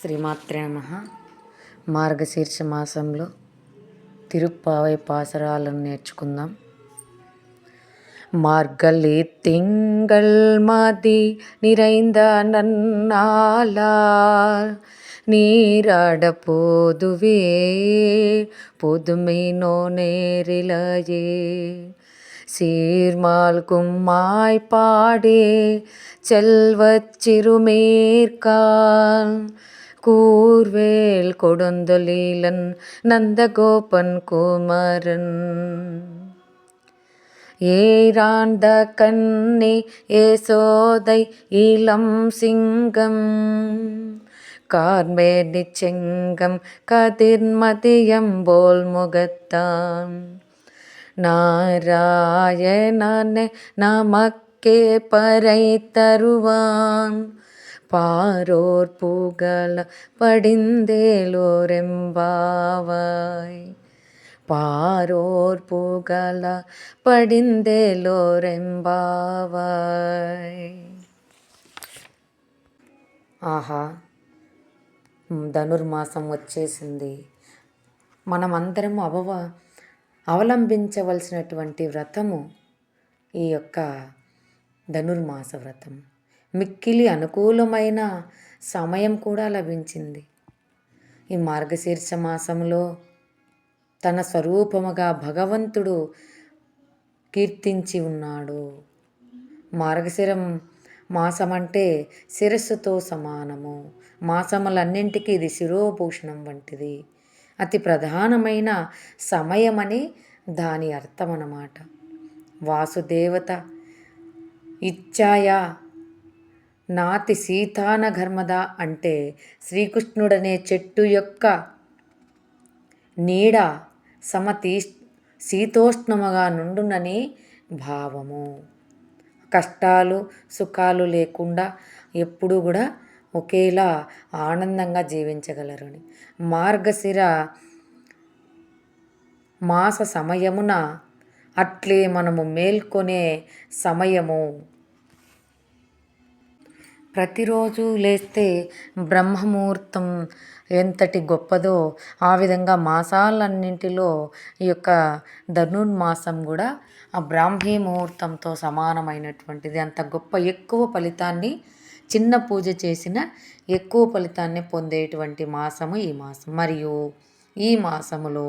శ్రీమాత్రే నమ మార్గశీర్ష మాసంలో తిరుప్పావై పాసరాలను నేర్చుకుందాం மார்கழி திங்கள் மதி நிறைந்த நன்னாளார் நீராட போதுவே புதுமை நோ நேரிலையே சீர்மால் கும்மாய் பாடே செல்வச் சிறுமேற்கால் கூர்வேல் கொடுந்தொலீலன் நந்தகோபன் குமரன். ஏராண்ட கண்ணி ஏசோதை இளம் சிங்கம் கார்மேடி செங்கம் கதிர்மதியம் போல் முகத்தான். நாராயணனே நமக்கே பறை தருவான். పారోర్పుగల പടിന്തേലോരെമ്പാവായി. പാരോർപ്പുകള പടിന്തേലോരെമ്പാവായി. ఆహా ధనుర్మాసం వచ్చేసింది. మనమందరం అవవ అవలంబించవలసినటువంటి వ్రతము ఈ యొక్క ధనుర్మాస వ్రతం. మిక్కిలి అనుకూలమైన సమయం కూడా లభించింది. ఈ మార్గశీర్ష మాసంలో తన స్వరూపముగా భగవంతుడు కీర్తించి ఉన్నాడు. మార్గశిరం మాసం అంటే శిరస్సుతో సమానము. మాసములన్నింటికీ ఇది శిరోభూషణం వంటిది. అతి ప్రధానమైన సమయమని దాని అర్థం అన్నమాట వాసుదేవత ఇచ్చాయా నాతి సీతానఘర్మద అంటే శ్రీకృష్ణుడనే చెట్టు యొక్క నీడ సమతీ శీతోష్ణముగా నుండునని భావము. కష్టాలు సుఖాలు లేకుండా ఎప్పుడూ కూడా ఒకేలా ఆనందంగా జీవించగలరని. మార్గశిర మాస సమయమున అట్లే మనము మేల్కొనే సమయము. ప్రతిరోజు లేస్తే బ్రహ్మముహూర్తం ఎంతటి గొప్పదో ఆ విధంగా మాసాలన్నింటిలో ఈ యొక్క ధనుర్మాసం కూడా ఆ బ్రాహ్మీ ముహూర్తంతో సమానమైనటువంటిది. అంత గొప్ప ఎక్కువ ఫలితాన్ని చిన్న పూజ చేసిన ఎక్కువ ఫలితాన్ని పొందేటువంటి మాసము ఈ మాసం. మరియు ఈ మాసములో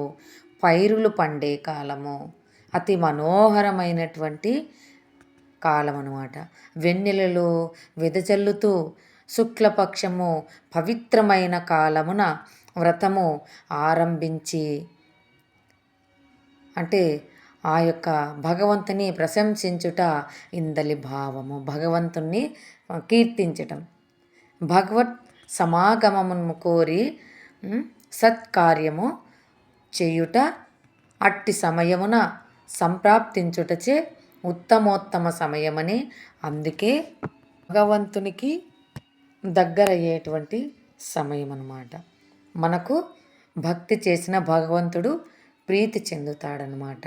పైరులు పండే కాలము. అతి మనోహరమైనటువంటి కాలం అనమాట వెన్నెలలో వెదజల్లుతూ శుక్లపక్షము పవిత్రమైన కాలమున వ్రతము ఆరంభించి అంటే ఆ యొక్క భగవంతుని ప్రశంసించుట ఇందలి భావము భగవంతుణ్ణి కీర్తించటం. భగవత్ సమాగమమును కోరి సత్కార్యము చేయుట అట్టి సమయమున సంప్రాప్తించుటచే ఉత్తమోత్తమ సమయమని అందుకే భగవంతునికి దగ్గరయ్యేటువంటి సమయం అన్నమాట మనకు భక్తి చేసిన భగవంతుడు ప్రీతి చెందుతాడనమాట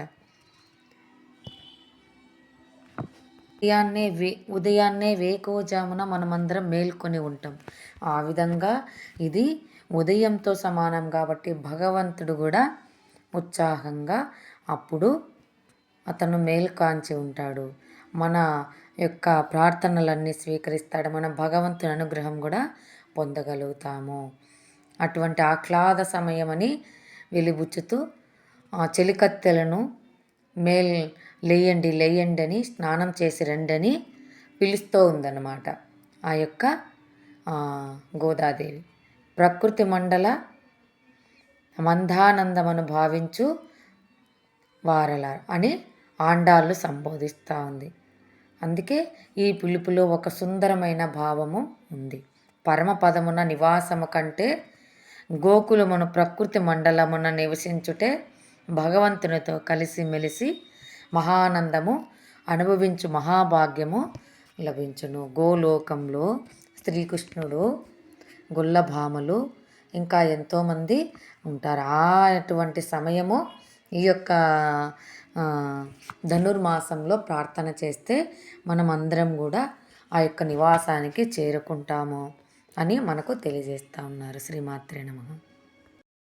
ఉదయాన్నే వే ఉదయాన్నే వేకోజామున మనమందరం మేల్కొని ఉంటాం. ఆ విధంగా ఇది ఉదయంతో సమానం కాబట్టి భగవంతుడు కూడా ఉత్సాహంగా అప్పుడు అతను మేల్కాంచి ఉంటాడు. మన యొక్క ప్రార్థనలన్నీ స్వీకరిస్తాడు. మన భగవంతుని అనుగ్రహం కూడా పొందగలుగుతాము. అటువంటి ఆహ్లాద సమయమని వెలిబుచ్చుతూ చెలికత్తెలను మేల్ లేయండి లేయండి అని స్నానం చేసి రండని పిలుస్తూ ఉందన్నమాట ఆ యొక్క గోదాదేవి. ప్రకృతి మండల మందానందమను భావించు వారల అని ఆండాళ్ళు సంబోధిస్తూ ఉంది. అందుకే ఈ పిలుపులో ఒక సుందరమైన భావము ఉంది. పరమపదమున నివాసము కంటే గోకులమును ప్రకృతి మండలమున నివసించుటే భగవంతునితో కలిసిమెలిసి మహానందము అనుభవించు మహాభాగ్యము లభించును. గోలోకంలో శ్రీకృష్ణుడు గుల్లభామలు ఇంకా ఎంతోమంది ఉంటారు. ఆ అటువంటి సమయము ఈ యొక్క ధనుర్మాసంలో ప్రార్థన చేస్తే మనం అందరం కూడా ఆ యొక్క నివాసానికి చేరుకుంటాము అని మనకు తెలియజేస్తూ ఉన్నారు. శ్రీమాత్రే నమః.